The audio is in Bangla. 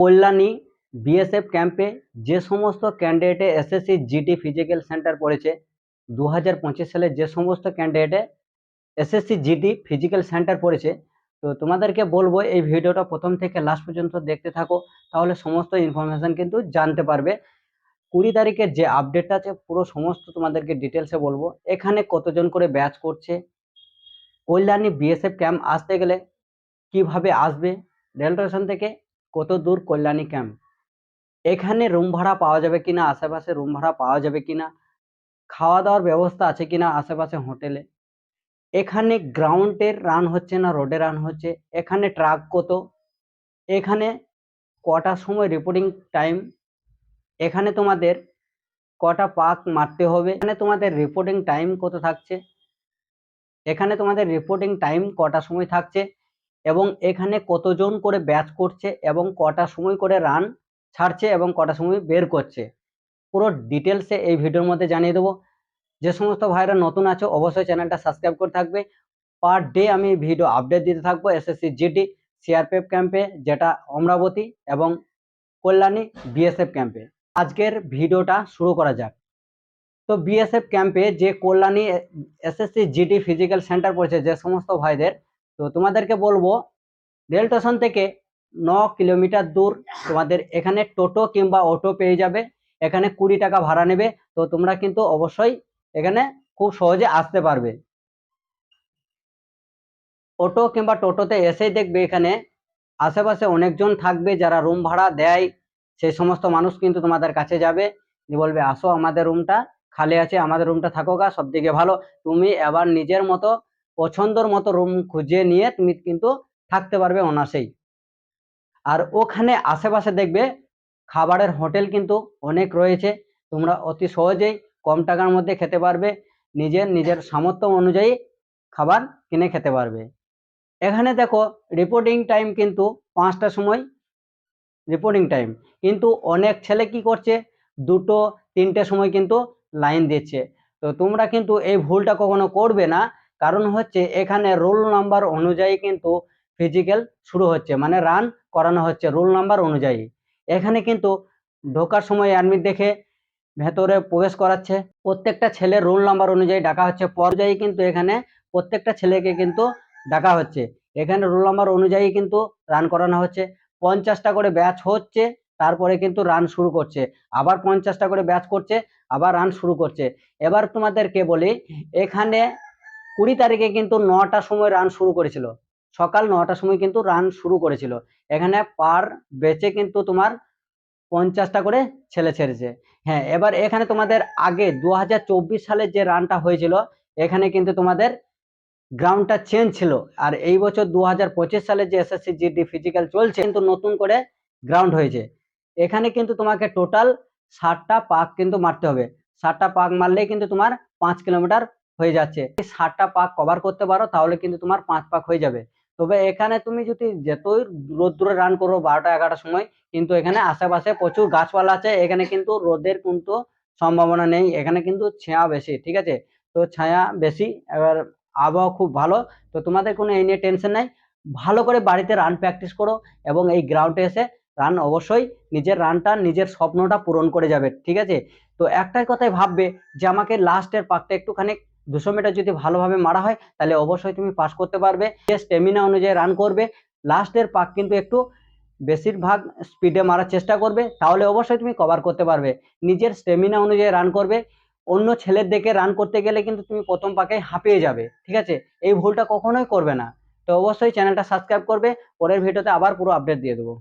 কল্যাণী বিএসএফ ক্যাম্পে যে সমস্ত ক্যান্ডিডেটে এসএসসি জিটি ফিজিক্যাল সেন্টার পড়েছে দু হাজার পঁচিশ সালে যে সমস্ত ক্যান্ডিডেটে এসএসসি জিটি ফিজিক্যাল সেন্টার পড়েছে, তো তোমাদেরকে বলব এই ভিডিওটা প্রথম থেকে লাস্ট পর্যন্ত দেখতে থাকো, তাহলে সমস্ত ইনফরমেশন কিন্তু জানতে পারবে। কুড়ি তারিখের যে আপডেটটা আছে, পুরো সমস্ত তোমাদেরকে ডিটেলসে বলব। এখানে কতজন করে ব্যাচ করছে, কল্যাণী বিএসএফ ক্যাম্প আসতে গেলে কীভাবে আসবে রেল স্টেশন থেকে কত দূর কল্যাণী ক্যাম্প এখানে রুম ভাড়া পাওয়া যাবে কিনা? আশেপাশে রুম ভাড়া পাওয়া যাবে কিনা? খাওয়া দাওয়ার ব্যবস্থা আছে কিনা আশেপাশে হোটেলে এখানে গ্রাউন্ডের রান হচ্ছে না রোডে রান হচ্ছে? এখানে ট্রাক কত? এখানে কটার সময় রিপোর্টিং টাইম এখানে তোমাদের কটা পাক মারতে হবে? এখানে তোমাদের রিপোর্টিং টাইম কত থাকছে? এখানে তোমাদের রিপোর্টিং টাইম কটা সময় থাকছে? এবং এখানে কতজন করে ব্যাচ করছে এবং কটা সময় করে রান ছাড়ছে এবং কটা সময় বের করছে। পুরো ডিটেলসে এই ভিডিওর মধ্যে জানিয়ে দেবো। যে সমস্ত ভাইরা নতুন আছে, অবশ্যই চ্যানেলটা সাবস্ক্রাইব করে থাকবে। পার ডে আমি ভিডিও আপডেট দিতে থাকব এসএসসি জিডি সিআরপিএফ ক্যাম্পে যেটা অমরাবতী এবং কল্যাণী বিএসএফ ক্যাম্পে আজকের ভিডিওটা শুরু করা যাক। তো বিএসএফ ক্যাম্পে যে Kalyani SSC GD physical centre পড়েছে যে সমস্ত ভাইদের তো তোমাদেরকে বলব, রেল স্টেশন থেকে ন কিলোমিটার দূর তোমাদের এখানে টোটো কিংবা অটো পেয়ে যাবে। এখানে কুড়ি টাকা ভাড়া নেবে। তো তোমরা কিন্তু অবশ্যই এখানে খুব সহজে আসতে পারবে। অটো কিংবা টোটোতে এসেই দেখবে এখানে আশেপাশে অনেকজন থাকবে যারা রুম ভাড়া দেয়। সেই সমস্ত মানুষ কিন্তু তোমাদের কাছে যাবে। বলবে, আসো আমাদের রুমটা খালি আছে আমাদের রুমটা থাকো গা সব দিকে ভালো। তুমি এবার নিজের মতো পছন্দর মতো রুম খুঁজে নিয়ে তুমি কিন্তু থাকতে পারবে অনাসেই আর ওখানে আশেপাশে দেখবে খাবারের হোটেল কিন্তু অনেক রয়েছে। তোমরা অতি সহজেই কম টাকার মধ্যে খেতে পারবে। নিজের নিজের সামর্থ্য অনুযায়ী খাবার কিনে খেতে পারবে। এখানে দেখো রিপোর্টিং টাইম কিন্তু পাঁচটার সময়। রিপোর্টিং টাইম কিন্তু অনেক ছেলে কি করছে? দুটো, তিনটে সময় কিন্তু লাইন দিচ্ছে। তো তোমরা কিন্তু এই ভুলটা কখনো করবে না। কারণ হচ্ছে এখানে রোল নাম্বার অনুযায়ী কিন্তু ফিজিক্যাল শুরু হচ্ছে মানে রান করানো হচ্ছে রোল নাম্বার অনুযায়ী। এখানে কিন্তু ঢোকার সময় অ্যাডমিট দেখে ভেতরে প্রবেশ করাচ্ছে। প্রত্যেকটা ছেলের রোল নাম্বার অনুযায়ী ডাকা হচ্ছে। পর্যায়ে কিন্তু এখানে প্রত্যেকটা ছেলেকে কিন্তু ডাকা হচ্ছে। এখানে রোল নাম্বার অনুযায়ী কিন্তু রান করানো হচ্ছে। পঞ্চাশটা করে ব্যাচ হচ্ছে, তারপরে কিন্তু রান শুরু করছে। আবার পঞ্চাশটা করে ব্যাচ করছে, আবার রান শুরু করছে। এবার তোমাদেরকে বলি, এখানে কুড়ি তারিখে কিন্তু নটার সময় রান শুরু করেছিল। সকাল নটার সময় কিন্তু রান শুরু করেছিল। এখানে পার বেচে কিন্তু তোমার পঞ্চাশটা করে ছেলে ছেড়েছে। হ্যাঁ এবার এখানে তোমাদের আগে দু হাজার চব্বিশ সালে যে রানটা হয়েছিল, এখানে কিন্তু তোমাদের গ্রাউন্ডটা চেঞ্জ ছিল। আর এই বছর দু হাজার পঁচিশ সালে যে এসএসসি জিডি ফিজিক্যাল চলছে, কিন্তু নতুন করে গ্রাউন্ড হয়েছে। এখানে কিন্তু তোমাকে টোটাল ষাটটা পাক কিন্তু মারতে হবে। ষাটটা পাক মারলেই কিন্তু তোমার পাঁচ কিলোমিটার হয়ে যাচ্ছে। ষাটটা পাক কভার করতে পারো, তাহলে কিন্তু তোমার পাঁচ পাক হয়ে যাবে। তবে এখানে তুমি যদি যতই রোদ্দুরে রান করো, বারোটা, এগারোটার সময়, কিন্তু এখানে আশেপাশে প্রচুর গাছপালা আছে। এখানে কিন্তু রোদের কিন্তু সম্ভাবনা নেই। এখানে কিন্তু ছায়া বেশি, ঠিক আছে? তো ছায়া বেশি, এবার আবহাওয়া খুব ভালো। তো তোমাদের কোনো এই নিয়ে টেনশন নাই। ভালো করে বাড়িতে রান প্র্যাকটিস করো এবং এই গ্রাউন্ডে এসে রান অবশ্যই নিজের রানটা নিজের স্বপ্নটা পূরণ করে যাবে, ঠিক আছে? তো একটাই কথাই ভাববে যে আমাকে লাস্টের পাকটা একটুখানি দুশো মিটার যদি ভালোভাবে মারা হয়, তাহলে অবশ্যই তুমি পাস করতে পারবে। যে স্টেমিনা অনুযায়ী রান করবে লাস্টের পাক কিন্তু একটু বেশিরভাগ স্পিডে মারার চেষ্টা করবে, তাহলে অবশ্যই তুমি কভার করতে পারবে। নিজের স্টেমিনা অনুযায়ী রান করবে, অন্য ছেলের দেখে রান করতে গেলে কিন্তু তুমি প্রথম পাকে হাঁপিয়ে যাবে, ঠিক আছে? এই ভুলটা কখনোই করবে না। তো অবশ্যই চ্যানেলটা সাবস্ক্রাইব করবে, পরের ভিডিওতে আবার পুরো আপডেট দিয়ে দেবো।